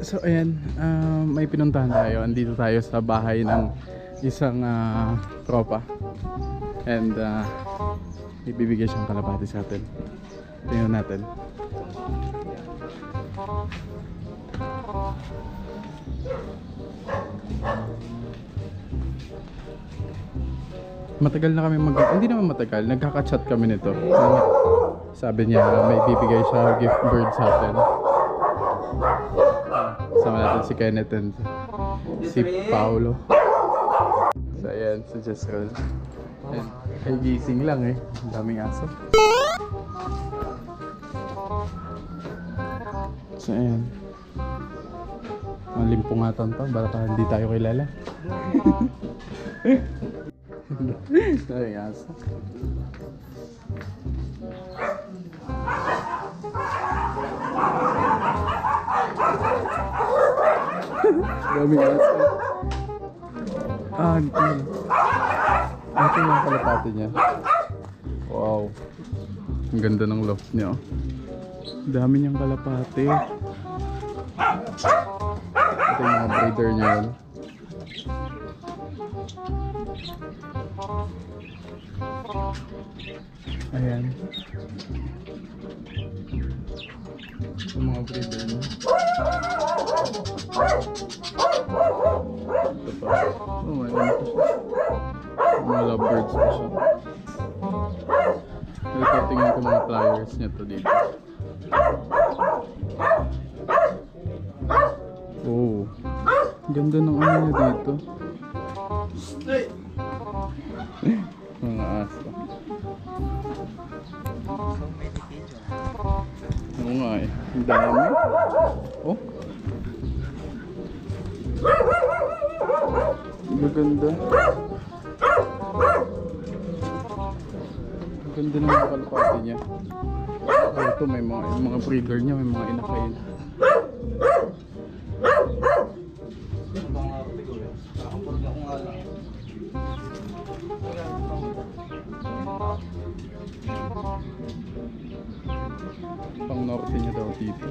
So ayan, ah, may pinuntahan tayo. Andito tayo sa bahay ng isang ah, tropa. And uh, ibibigay siyang kalapati sa atin. Tingnan natin. Matagal na kami mag... Hindi naman matagal. Nagkaka-chat kami nito. Sabi niya may bibigay siya gift bird sa atin. Natin si Kenneth and si Paolo. So ayan, si Jezreel. Ayan, ay gising lang eh. Ang daming aso. So ayan. Ang limpungatan to, baka hindi tayo kilala. Daming aso. Daming aso. Ah, ito. Ito yung kalapati niya. Wow. Ang ganda ng loft niya. oh. Dami niyang kalapati. Ito yung mga breeder niya yun. Ayan. Yung mga breeder niya. Ito pa. Oh, may ano pa siya. Mga lovebirds pa siya. Ito, tingnan ko mga flyers niya to dito. Oh. Ganda ng ano niya dito. mga aso. Oo nga eh. Ang dami. Oh. Ang ganda. Ang ganda ng mga kalapati niya. Oh, ito may mga, yung mga breeder niya, may mga inakayin. Pang norte niya daw dito.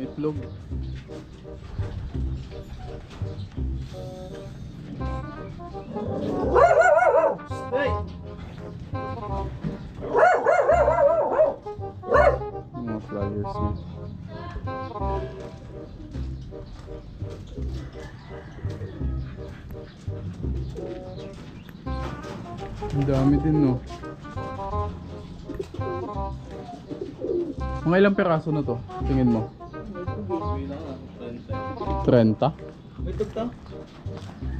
Itlog. Yung Mga flyers niya. Ang dami din no. Mga ilang peraso na to? Tingin mo? 30? May tugta?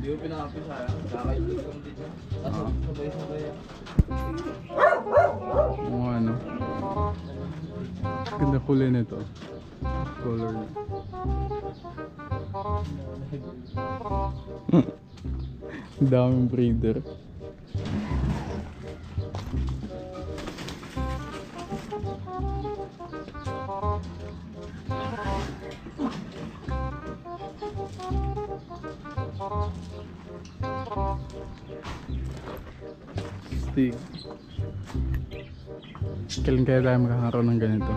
Hindi ko pinakapi siya. Kakaitog kong dito. Tapos sabay-sabay. Mga ano. Ganda kulay nito. Color. Ang daming breeder. Stig. Kailan kaya tayo makakaroon ng ganito?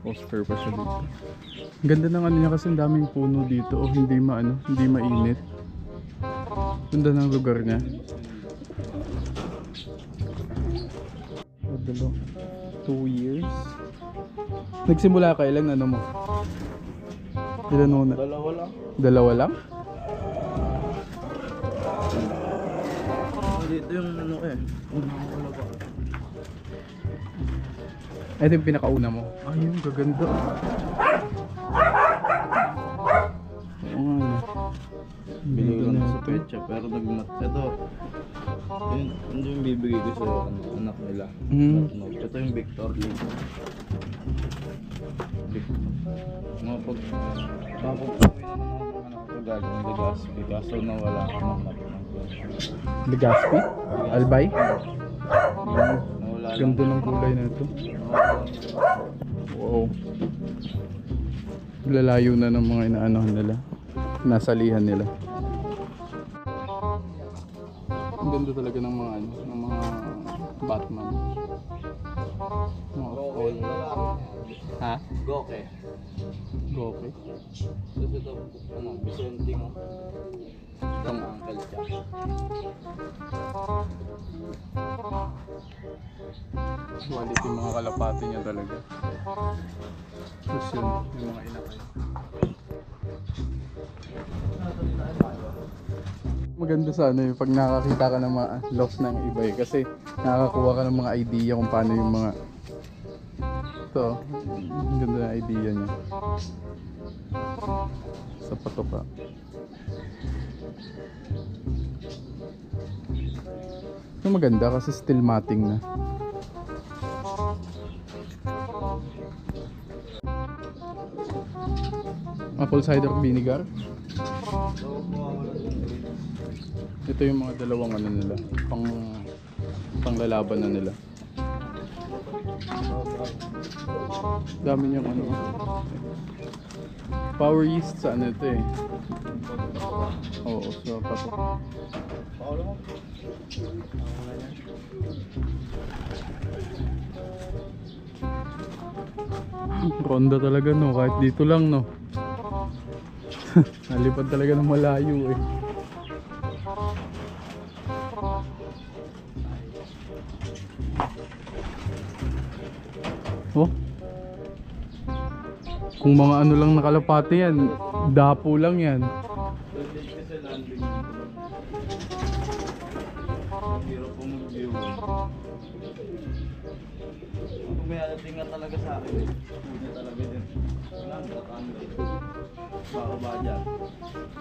Poster pa siya dito. Ang Ganda ng ano niya kasi ang daming puno dito o hindi maano, hindi mainit. Ganda ng lugar niya. Padalo. Two years. Nagsimula kailan ano mo? Ilan mo na? Dalawa lang. Dalawa lang? Dito yung ano eh. Ito yung pinakauna mo. Ay, yung gaganda. Oo nga. no. Bili ko na sa ito. petsa pero nagmat. Ito. Yun, yun yung bibigay ko sa ano, anak nila. Mm. Ito yung Victor Lee. Victor. Mga pag... Tapos uwi ko galing Legazpi. Kaso nawala ako ng mat. Legazpi? Albay? Nawala. Ganda ng kulay na ito. Wow. Lalayo na ng mga inaanohan nila. Nasalihan nila. Ang ganda talaga ng mga ano, ng mga Batman. Mga niya. Ha? Goke. Goke. Tapos ito, ano, Vicente mo. Itong uncle siya. Quality yung mga kalapati niya talaga. Tapos yun, yung mga inakay. Maganda sa ano yung pag nakakita ka ng mga loft ng iba eh. Kasi nakakakuha ka ng mga idea kung paano yung mga ito, ganda na idea niya. Sa patoka. Yung maganda kasi still matting na. Apple cider vinegar. Ito yung mga dalawang ano nila, pang panglalaban na nila. Dami niyang ano. Power yeast sa ano ito eh. Oo, so patok. Paolo mo? Ronda talaga no, kahit dito lang no. Nalipad talaga ng malayo eh. Oh. Kung mga ano lang nakalapati yan, dapo lang yan. Hirap po mag-view. Kung may alating nga talaga sa akin eh. Punya talaga din. Wala, tatambay. Baka ba dyan?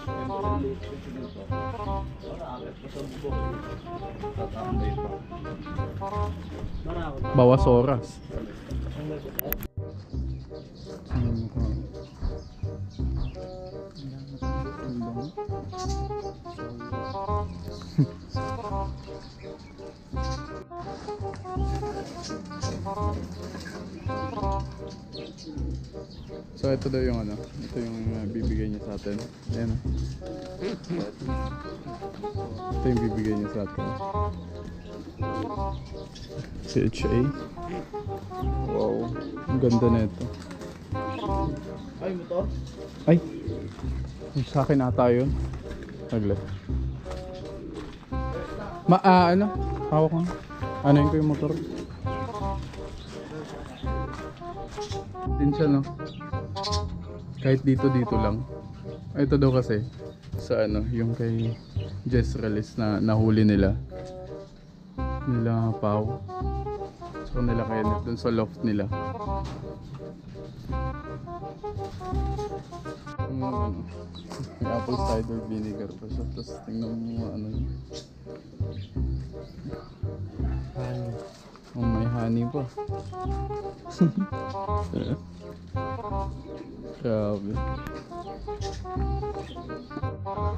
Siyempre, late kasi dito. Wala, akit pa sa bubok. Tatambay pa. Bawas oras. So ito daw yung ano, ito yung uh, bibigay niya sa atin. Ayan. oh. Ito yung bibigay niya sa atin. CHA. Wow, ang ganda na ito. Ay, motor? Ay, sa akin ata yun. Saglit. Ma, ah, ano? Hawak ko. Ano yun ko yung motor? Din siya, no? Kahit dito, dito lang. Ah, Ito daw kasi, sa ano, yung kay Jess Relis na nahuli nila. Nila Pau. So nila Kenneth dun sa loft nila. Ano, may apple cider vinegar pa siya. Tapos tingnan mo ano yun. Oh, may honey pa. Grabe.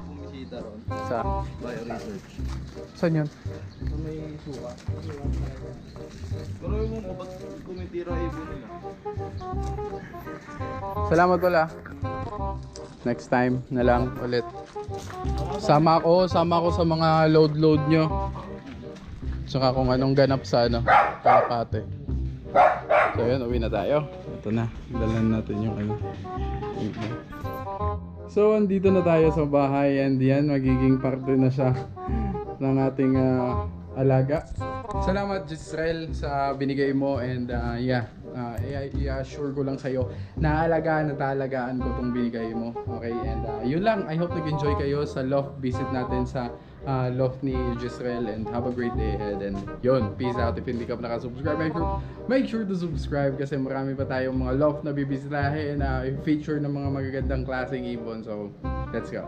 Bumisita ron. Sa, Bio research. saan yun? So may suka. Pero yung mo, ba't kumitira ibon nila? Salamat wala. Next time na lang ulit. Sama ako, sama ako sa mga load-load nyo. Tsaka kung anong ganap sa ano, Kalapate. So yun, uwi na tayo. Ito na, dalan natin yung ano. yung- So, andito na tayo sa bahay and yan, magiging parte na siya ng ating ah, alaga. Salamat, Jisrael, sa binigay mo and ah, yeah, uh, i-assure ko lang sa'yo na alagaan at alagaan ko itong binigay mo. Okay, and ah, yun lang. I hope nag-enjoy kayo sa loft visit natin sa ah, loft ni Jisrael and have a great day ahead. And yun, peace out. If hindi ka pa nakasubscribe, make sure, make sure to subscribe kasi marami pa tayong mga loft na bibisitahin na feature ng mga magagandang klaseng ibon. So, let's go.